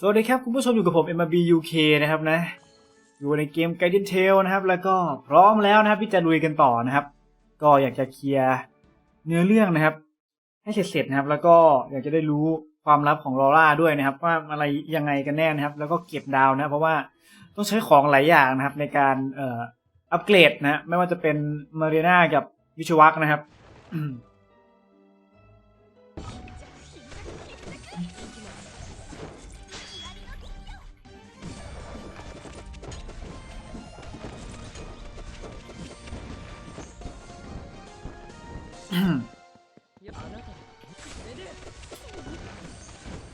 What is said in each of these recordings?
สวัสดีครับคุณผู้ชมอยู่กับผม MRB UK นะครับนะ อยู่ในเกม Guardian Tale นะครับ แล้วก็พร้อมแล้วนะครับที่จะลุยกันต่อนะครับ ก็อยากจะเคลียร์เนื้อเรื่องนะครับ ให้เสร็จๆนะครับ แล้วก็อยากจะได้รู้ความลับของลอร่าด้วยนะครับ ว่าอะไรยังไงกันแน่นะครับ แล้วก็เก็บดาวนะเพราะว่าต้องใช้ของหลายอย่างนะครับ ในการเอ่ออัปเกรดนะฮะไม่ว่าจะเป็นมารีนากับวิชวักนะครับ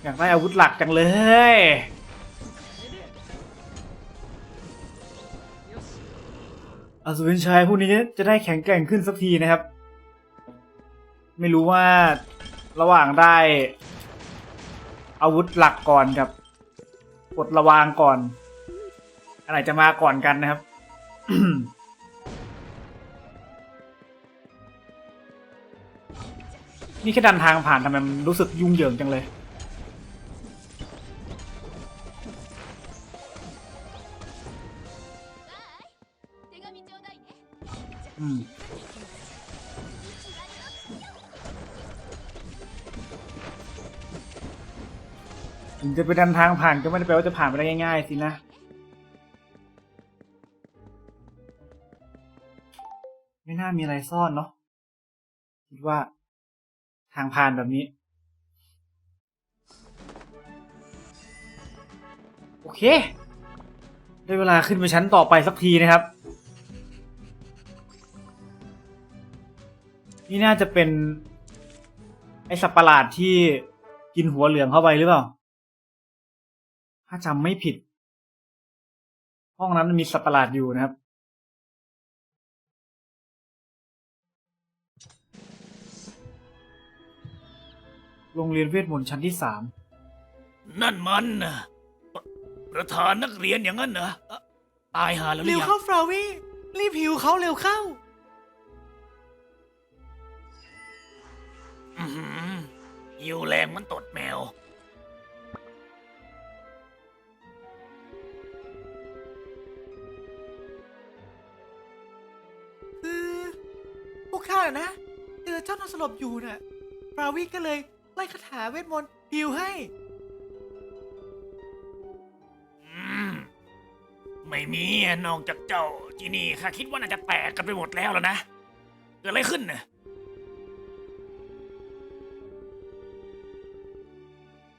อยากได้อาวุธหลักจังเลย อสูรชายผู้นี้จะได้แข็งแกร่งขึ้นสักทีนะครับ ไม่รู้ว่าระหว่างได้อาวุธหลักก่อนกับกดระวางก่อน อะไรจะมาก่อนกันนะครับ นี่แค่ดันทางผ่านทำไมมันรู้สึกยุ่งเหยิงจังเลย อืมถึงจะไปดันทางผ่านก็ไม่ได้แปลว่าจะผ่านไปได้ง่ายๆสินะไม่น่ามีอะไรซ่อนเนาะคิดว่า ทางผ่านแบบนี้ โอเค ได้เวลาขึ้นไปชั้นต่อไปสักทีนะครับ นี่น่าจะเป็น ไอสัตว์ประหลาดที่กินหัวเหลืองเข้าไปหรือเปล่า ถ้าจำไม่ผิด ห้องนั้นมันมีสัตว์ประหลาดอยู่นะครับ โรงเรียนเวทมนต์ชั้นที่สามนั่นมันน่ะปประธานนักเรียนอย่างนั้นเหรอเอ่อตายหาแล้วหรืเร็อวยังเข้าฟราวี่รีบหิวเขาเร็วเข้า อื้อหือหิวแรงเหมันตดแมว คือพวกข้าน่ะนะเจอเจ้านอนสลบอยู่น่ะฟราวี่ก็เลย ไล่คาถาเวทมนต์หิวให้ อืมไม่มีอะนอกจากเจ้าที่นี่ข้าคิดว่าน่าจะแตกกันไปหมดแล้วแล้วนะ เกิดอะไรขึ้นน่ะ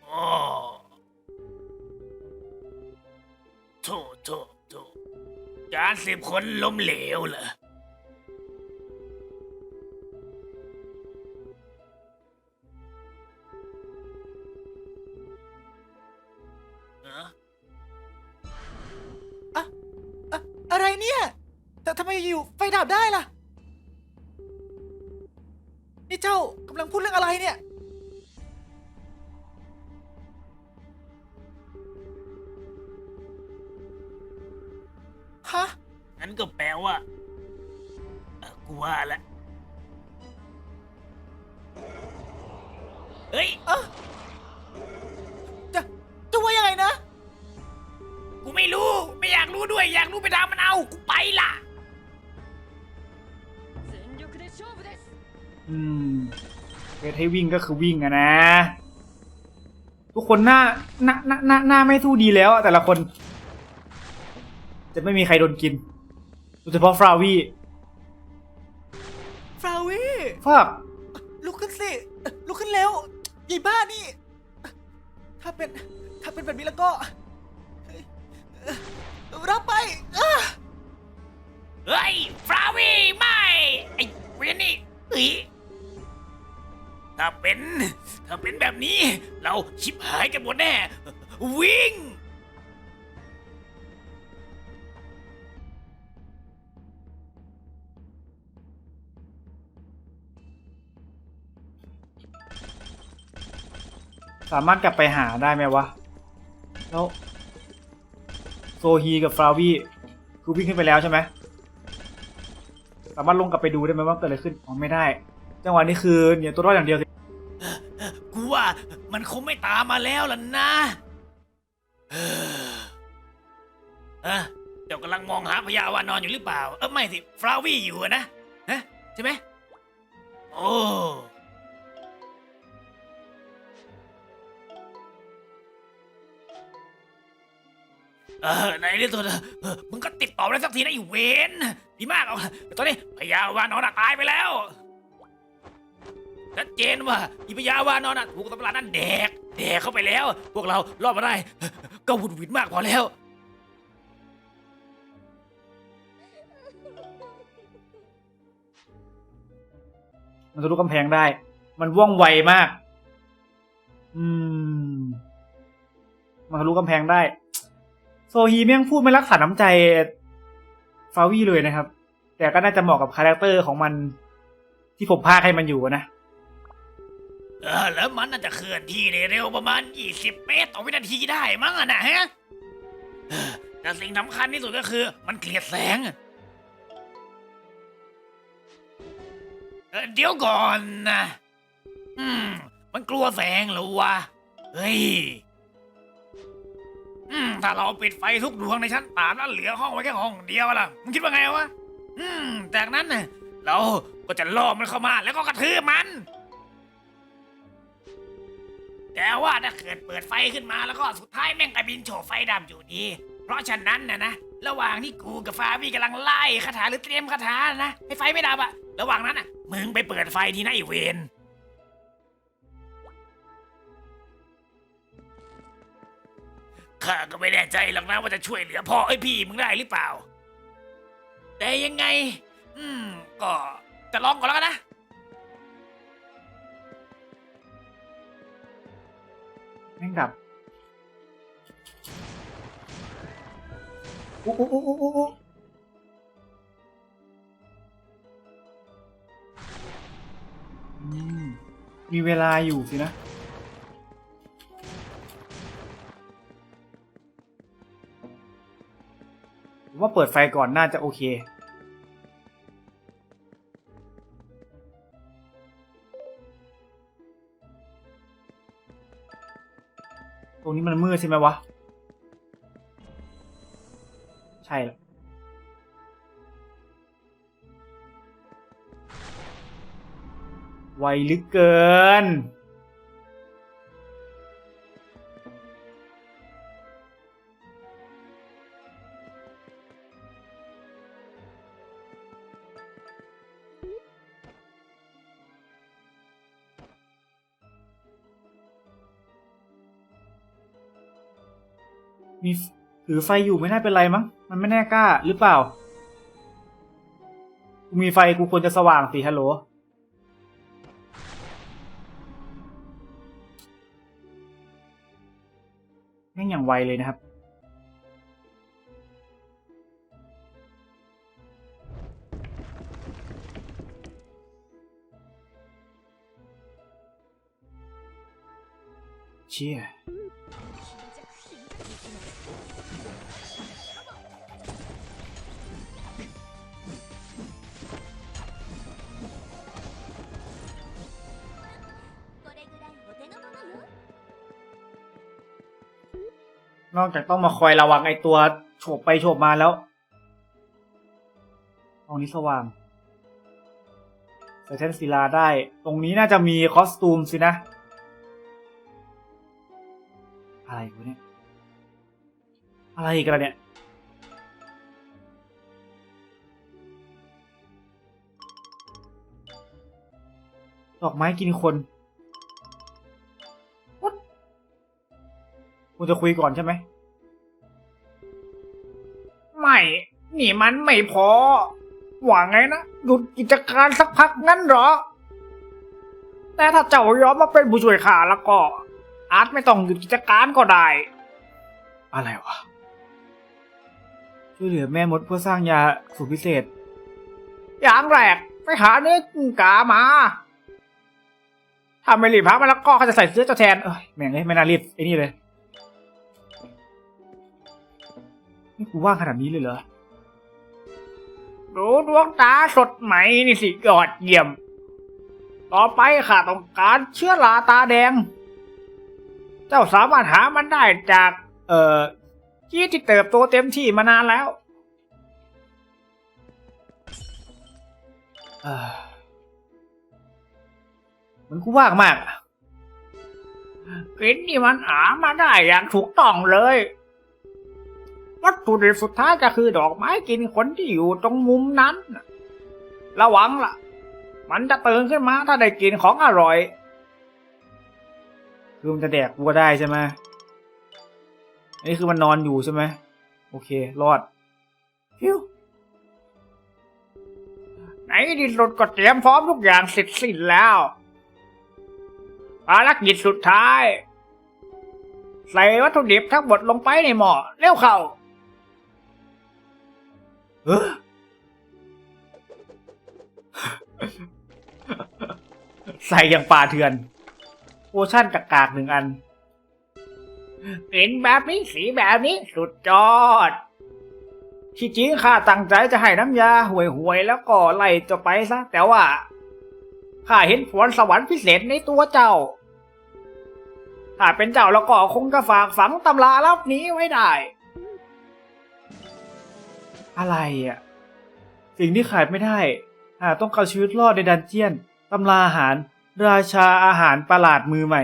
อ๋อโถโถโถการสืบค้นล้มเหลวเหรอ ฮะ งั้นก็แปลว่าเอ่อกูว่าละเฮ้ย เออจะจะว่ายังไงนะ กูไม่รู้ ไม่อยากรู้ด้วย อยากรู้ไปทางมันเอา กูไปล่ะ 全力で勝負です อืมเวทให้วิ่งก็คือวิ่งอะนะ ทุกคนหน้าหน้าหน้าหน้าหน้าไม่สู้ดีแล้วอะแต่ละคน จะไม่มีใครโดนกินโดยเฉพาะฟราวีฟราวี่ฟากลุกขึ้นสิ ลุกขึ้นเร็วยีบ้านี่ ถ้าเป็น ถ้าเป็นแบบนี้แล้วก็เฮ้ยรับไปอ้าเฮ้ย ฟราวีไม่ไอ้เวียนนี่เฮ้ยถ้าเป็น ถ้าเป็นแบบนี้ เราชิบหายกันหมดแน่ วิ่ง สามารถกลับไปหาได้ไหมวะ แล้ว โซฮีกับฟราวี่คือวิ่งขึ้นไปแล้วใช่ไหมสามารถลงกลับไปดูได้ไหมว่าเกิดอะไรขึ้นอ๋อไม่ได้ จังหวะนี้คือเนี่ยตัวรอดอย่างเดียวกูว่ามันคงไม่ตามมาแล้วล่ะนะเออเจ้ากำลังมองหาพญาวานอนอยู่หรือเปล่า เออไม่สิฟลาวี่อยู่อะนะฮะใช่ไหมโอ้ เออในที่สุดเออมึงก็ติดต่อมาได้สักทีนะไอีเวนดีมากเอาตอนนี้พญาวานอนอะตายไปแล้วชัดเจนว่าอีพญาวานอนอะถูกตำรานั้นแดกแดกเข้าไปแล้ว พวกเรารอดมาได้ ก็หวุดหวิดมากพอแล้ว มันทะลุกำแพงได้ มันว่องไวมาก อืม มันทะลุกำแพงได้ โซฮีแม่งพูดไม่รักษาน้ำใจฟาวี่เลยนะครับ แต่ก็น่าจะเหมาะกับคาแรคเตอร์ของมันที่ผมพาให้มันอยู่นะ เออแล้วมันน่าจะเคลื่อนที่ได้เร็วประมาณ 20 เมตรต่อวินาทีได้มั้งอะนะฮะเออแต่สิ่งสำคัญที่สุดก็คือ มันเกลียดแสงเออเดี๋ยวก่อนนะ อืม มันกลัวแสงเหรอวะ เฮ้ย อืมถ้าเราปิดไฟทุกดวงในชั้นสามแล้วเหลือห้องไว้แค่ห้องเดียวล่ะมึงคิดว่าไงวะอืมจากนั้นน่ะเราก็จะล่อมันเข้ามาแล้วก็กระทืบมันแต่ว่าถ้าเกิดเปิดไฟขึ้นมาแล้วก็สุดท้ายแม่งกลายเป็นโฉบไฟดำอยู่ดี เพราะฉะนั้นนะนะระหว่างที่กูกับฟาวี่กำลังไล่คาถาหรือเตรียมคาถานะให้ไฟไม่ดับอะระหว่างนั้นอะมึงไปเปิดไฟทีนะไอเวน ข้าก็ไม่แน่ใจหรอกนะว่าจะช่วยเหลือพ่อไอ้ยพี่มึงได้หรือเปล่า แต่ยังไง อืม ก็จะลองก่อนแล้วกันนะ แม่งดับอุ๊อุ๊อุ๊อุ๊อุ๊อุ๊อืมมีเวลาอยู่สินะ เปิดไฟก่อนน่าจะโอเค ตรงนี้มันมืดใช่ไหมวะ ใช่ไวลึกเกิน ถือไฟอยู่ไม่น่าเป็นไรมั้ง มันไม่แน่กล้าหรือเปล่า กูมีไฟกูควรจะสว่างสิฮัลโหล แม่งอย่างไวเลยนะครับ เชี่ย นอกจากต้องมาคอยระวังไอตัวโฉบไปโฉบมาแล้วตรงนี้สว่างใส่แท่นศิลาได้ ตรงนี้น่าจะมีคอสตูมสินะ อะไรวะเนี่ย อะไรกันเนี่ย ดอกไม้กินคน จะคุยก่อนใช่ไหม ไม่ นี่มันไม่พอ หวังไงนะ หยุดกิจการสักพักงั้นเหรอ แต่ถ้าเจ้ายอมมาเป็นผู้ช่วยข้าแล้วก็ อาจไม่ต้องหยุดกิจการก็ได้ อะไรวะ ช่วยเหลือแม่มดเพื่อสร้างยาสูตรพิเศษ อย่างแรกไปหาเนื้อกุ้งกามาถ้าไม่รีบพักมาแล้วก็เขาจะใส่เสื้อเจ้าแทน เอ้ยแม่งเลยไม่น่ารีบไอ้นี่เลย นี่กูว่างขนาดนี้เลยเหรอดูดวงตาสดใหม่นี่สิยอดเยี่ยม ต่อไปข้าต้องการเชื้อราตาแดง เจ้าสามารถหามันได้จาก เอ่อกีที่เติบโตเต็มที่มานานแล้วเอ่อมันกูว่างมากอินนี่มันหามาได้อย่างถูกต้องเลย วัตถุดิบสุดท้ายก็คือดอกไม้กินคนที่อยู่ตรงมุมนั้น ระวังล่ะ มันจะตื่นขึ้นมาถ้าได้กินของอร่อย คือมันจะแดกวัวได้ใช่ไหมอันนี้คือมันนอนอยู่ใช่ไหมโอเค รอดฟิวในที่สุดก็เตรียมพร้อมทุกอย่างเสร็จสิ้นแล้วภารกิจสุดท้าย ใส่วัตถุดิบทั้งหมดลงไปในหม้อเร็วเข้า เออใส่อย่างป่าเถื่อนโอชั่นกากๆหนึ่งอันเห็นแบบนี้สีแบบนี้สุดยอด ที่จริงข้าตั้งใจจะให้น้ำยาห่วยๆแล้วก็ไล่จะไปซะ แต่ว่าข้าเห็นผลสวรรค์พิเศษในตัวเจ้า ถ้าเป็นเจ้าแล้วก็คงจะฝากฝังตำราลับนี้ไว้ได้ อะไรอะ สิ่งที่ขาดไม่ได้หากต้องเอาชีวิตรอดในดันเจียนตำราอาหาร ราชาอาหารประหลาดมือใหม่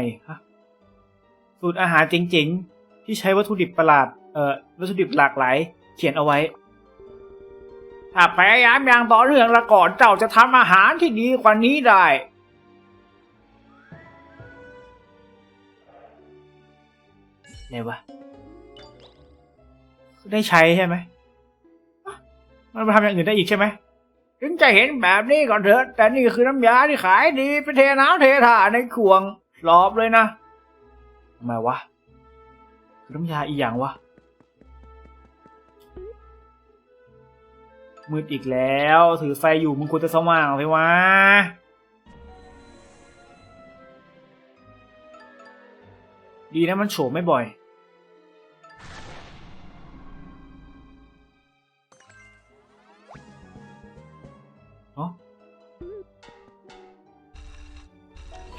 สูตรอาหารเจ๋งๆ ที่ใช้วัตถุดิบประหลาด เอ่อ วัตถุดิบหลากหลาย เขียนเอาไว้ ถ้าพยายามอย่างต่อเนื่องและก่อนเจ้าจะทำอาหารที่ดีกว่านี้ได้ไหนวะ ได้ใช้ใช่ไหม มันมาทำอย่างอื่นได้อีกใช่ไหมถึงจะเห็นแบบนี้ก็เถอะ แต่นี่คือน้ำยาที่ขายดีเปเทน้ำเทถ่าในขวงรอบเลยนะทำไมวะคือน้ำยาอีหยังวะมืดอีกแล้ว ถือไฟอยู่มึงควรจะสว่างไปวะดีนะมันโฉมไม่บ่อย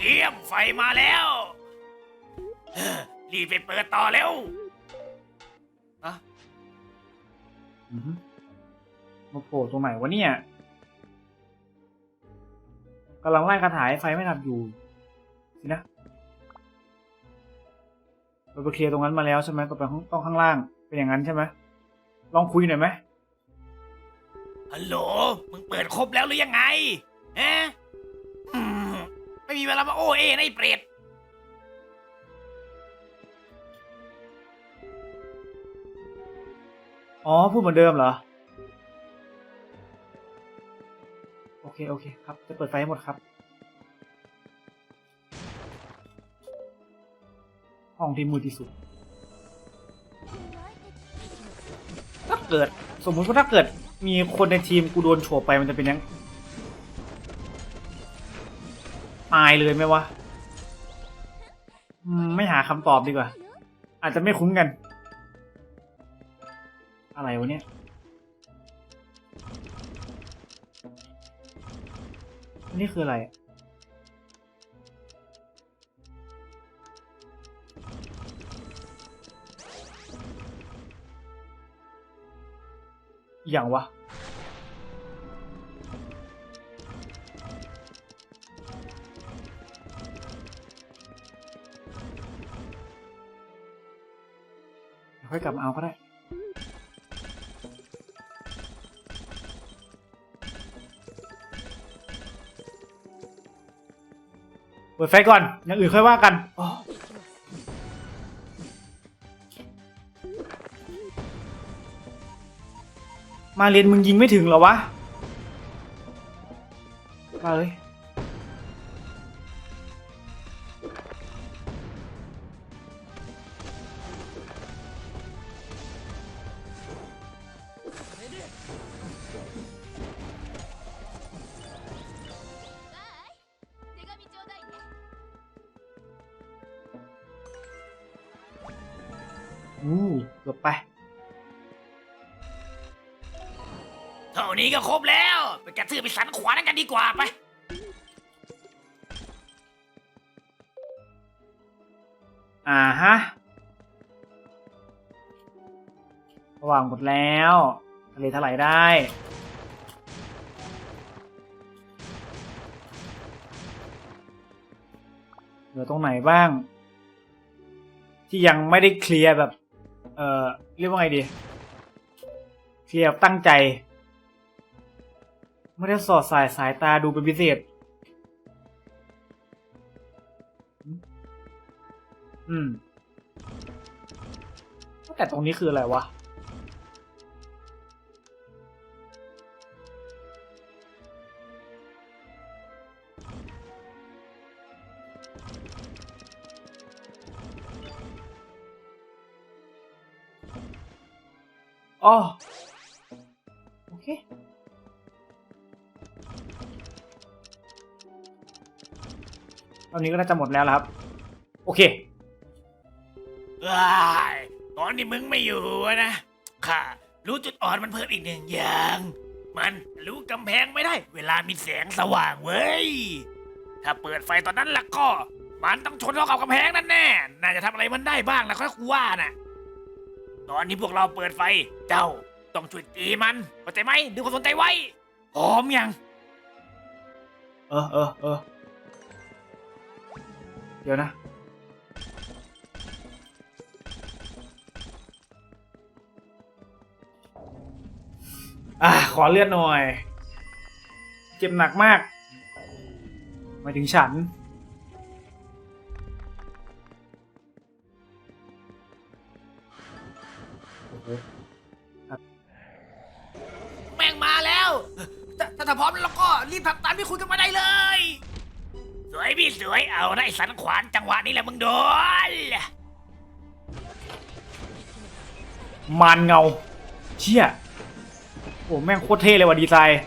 เยี่ยมไฟมาแล้วเฮ้อรีบไปเปิดต่อเร็ว อือฮึมาโผล่ตรงไหนวะเนี่ยกำลังไล่คาถาให้ไฟไม่ดับอยู่ สินะเราไปเคลียร์ตรงนั้นมาแล้วใช่ไหมก็ไปข้างต้องข้างล่าง เป็นอย่างนั้นใช่ไหมลองคุยหน่อยไหมฮัลโหล มึงเปิดครบแล้วหรือยังไงฮะอืม ไม่มีเวลามาโอเอนะไอ้เปรตอ๋อ พูดเหมือนเดิมเหรอ โอเค โอเค ครับ จะเปิดไฟให้หมดครับ ห้องที่มืดที่สุด ถ้าเกิด สมมุติว่าถ้าเกิดมีคนในทีมกูโดนโฉบไปมันจะเป็นยัง ตายเลยไหมวะไม่หาคำตอบดีกว่า อาจจะไม่คุ้นกัน อะไรวะเนี่ยนี่คืออะไร อย่างวะ ค่อยกลับมาเอาก็ได้ เปิดไฟก่อน อย่างอื่นค่อยว่ากันอ๋อมาเรียนมึงยิงไม่ถึงเหรอวะ มาเลย อู้เกือบไป เท่านี้ก็ครบแล้ว ไปกระทืบไปสันขวานั่นกันดีกว่าไป อ่าฮะสว่างหมดแล้วทะเลถลายได้ เหลือตรงไหนบ้าง ที่ยังไม่ได้เคลียร์แบบเอ่อเรียกว่าไงดีเคลียร์แบบตั้งใจ ไม่ได้สอดสายสายตาดูเป็นพิเศษ อืมแต่ตรงนี้คืออะไรวะ อ๋อโอเคตอนนี้ก็น่าจะหมดแล้วครับ โอเคว้ยตอนที่มึงไม่อยู่นะข้ารู้จุดอ่อนมันเพิ่มอีกหนึ่งอย่าง มันรู้กำแพงไม่ได้ เวลามีแสงสว่างเว้ย ถ้าเปิดไฟตอนนั้นล่ะก็ มันต้องชนเข้ากับกำแพงนั่นแน่ น่าจะทำอะไรมันได้บ้างนะค่อยกูว่าน่ะ ตอนนี้พวกเราเปิดไฟ เจ้าต้องช่วยตีมันเข้าใจไหมดูความสนใจไว้พร้อมยัง เออเออเออเดี๋ยวนะ อะ ขอเลือดหน่อย เจ็บหนักมากหมายถึงฉัน แม่งมาแล้วถ้าถ้าถ้าพร้อมแล้วก็รีบทำตามที่คุยกันมาได้เลย สวยพี่สวยเอาไอ้สันขวานจังหวะนี้แหละมึงโดนมานเงา เชี่ยโอ้แม่งโคตรเท่เลยว่ะดีไซน์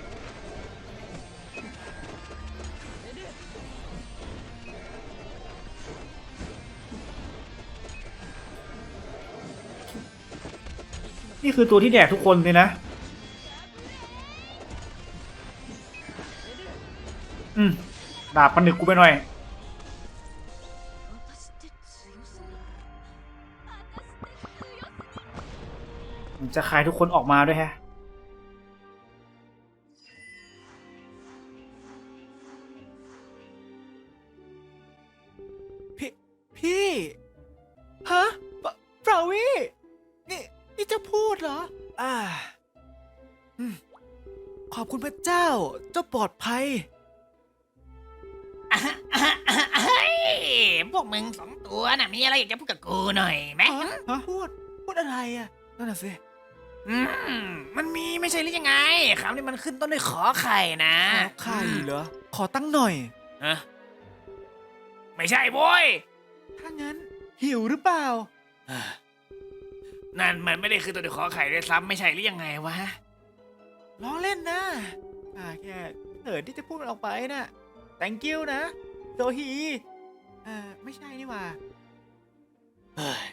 นี่คือตัวที่แดกทุกคนเลยนะ อืม ดาบมันหนึกกูไปหน่อย จะคายทุกคนออกมาด้วยแฮะะนั่นน่ะสิอืมมันมีไม่ใช่หรือยังไงคำนี้มันขึ้นต้นด้วยขอไข่นะขอไข่เหรอ ขอตั้งหน่อย ฮะไม่ใช่โว้ยถ้างั้น หิวหรือเปล่า นั่นมันไม่ได้คือตัวเดียวขอไข่ด้วยซ้ำไม่ใช่หรือยังไงวะล้อเล่นนะอ่าแค่เถิดที่จะพูดมันออกไปนะ่ะ thank you นะโซฮีเอ่อไม่ใช่นี่หว่า เฮ้ย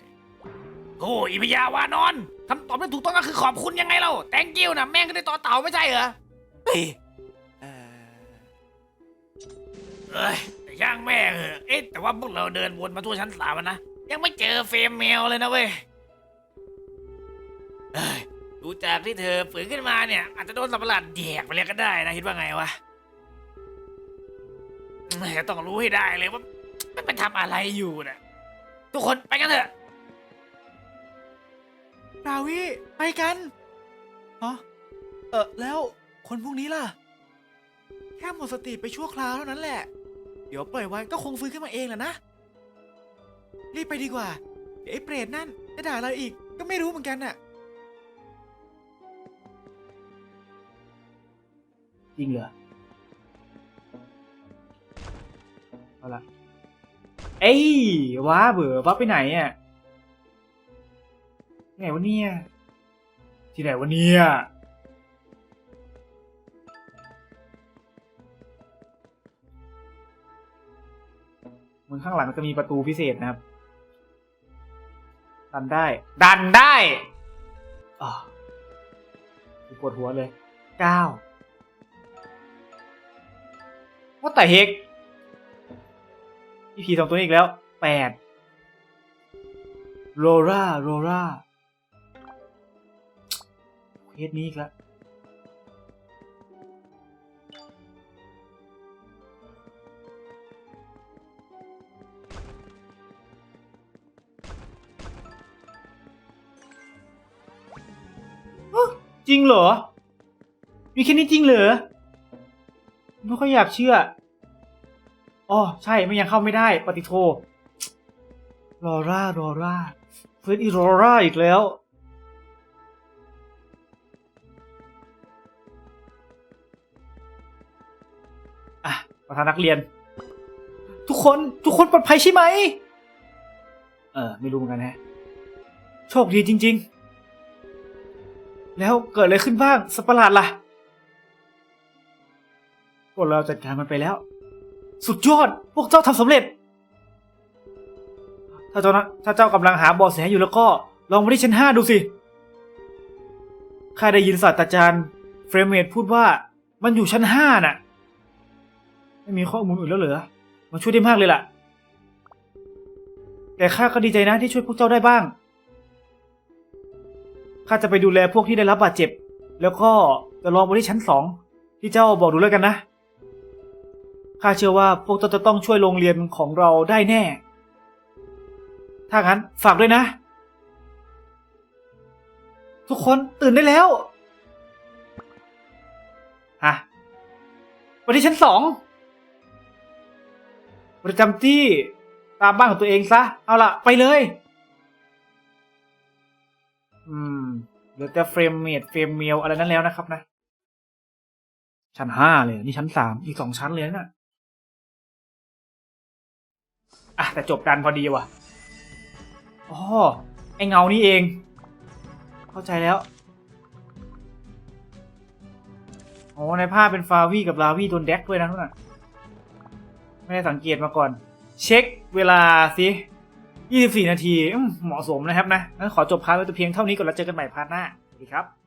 โอ้อีพยาวานอนคำตอบที่ถูกต้องก็คือขอบคุณยังไงเล่า thank you นะแม่งก็ได้ต่อเต่าไม่ใช่เหรอเฮ้ยเอ่อเอ้ยแต่ย่างแม่งเหอะเอ๊ะแต่ว่าพวกเราเดินวนมาทั่วชั้นสามอะนะ ยังไม่เจอเฟรมแมวเลยนะเว้ยเอ้ยดูจากที่เธอฝืนขึ้นมาเนี่ย อาจจะโดนสัตว์ประหลาดแยกไปเลยก็ได้นะคิดว่าไงวะแหมต้องรู้ให้ได้เลยว่า มันไปทำอะไรอยู่นะทุกคนไปกันเถอะ ราวีไปกันฮะเออแล้วคนพวกนี้ล่ะ แค่หมดสติไปชั่วคราวเท่านั้นแหละ เดี๋ยวปล่อยไว้ก็คงฟื้นขึ้นมาเองแหละนะ รีบไปดีกว่า เดี๋ยวไอ้เปรตนั่นจะด่าเราอีกก็ไม่รู้เหมือนกันน่ะ จริงเหรอเอาละเอ้ยว้าเบื่อว้าไปไหนอะ ไหนวะเนี่ย ที่ไหนวะเนี่ยมือนข้างหลังจะมีประตูพิเศษนะครับ ดันได้ ดันได้อ่าปวดหัวเลยเก้าว่าแต่เฮกอีพีสองตัวอีกแล้วแปดโรราโรรา เคสนี้อีกแล้วจริงเหรอ มีแค่นี้จริงเหรอ ไม่ค่อยอยากเชื่อ อ๋อ ใช่ ไม่ยังเข้าไม่ได้ ปฏิโทรอร่ารอร่าเฟรดอีรอร่าอีกแล้ว ประธานนักเรียน ทุกคนทุกคนปลอดภัยใช่ไหม เออ ไม่รู้เหมือนกันฮะ โชคดีจริง ๆ แล้วเกิดอะไรขึ้นบ้างสัตว์ประหลาดล่ะพวกเราจัดการมันไปแล้ว สุดยอด พวกเจ้าทำสำเร็จ ถ้าเจ้านะถ้าเจ้ากำลังหาเบาะแสอยู่แล้วก็ ลองมาที่ชั้นห้าดูสิ ข้าได้ยินศาสตราจารย์เฟรมเมดพูดว่ามันอยู่ชั้นห้าน่ะ ไม่มีข้อมูลอื่นแล้วเหรอมันช่วยได้มากเลยล่ะ แต่ข้าก็ดีใจนะที่ช่วยพวกเจ้าได้บ้าง ข้าจะไปดูแลพวกที่ได้รับบาดเจ็บ แล้วก็จะลองไปที่ชั้นสองที่เจ้าบอกดูแล้วกันนะ ข้าเชื่อว่าพวกเจ้าจะต้องช่วยโรงเรียนของเราได้แน่ ถ้างั้นฝากด้วยนะ ทุกคนตื่นได้แล้วฮะไปที่ชั้นสอง ประจำที่ตามบ้านของตัวเองซะ เอาล่ะไปเลย อืมเหลือแต่เฟรมเมดเฟรมเมลอะไรนั้นแล้วนะครับนะ ชั้นห้าเลย นี่ชั้นสามอีกสองชั้นเลยนะอะ แต่จบกันพอดีว่ะอ๋อไอเงานี่เอง เข้าใจแล้วโอ้ในภาพเป็นฟาวี่กับลาวี่โดนแดกด้วยนะทุกน่ะ ไม่ได้สังเกตมาก่อน เช็คเวลาสิ24 นาทีเหมาะสมนะครับนะงั้นขอจบพาร์ทไว้แต่เพียงเท่านี้ก่อนแล้วเจอกันใหม่พาร์ทหน้าสวัสดีครับ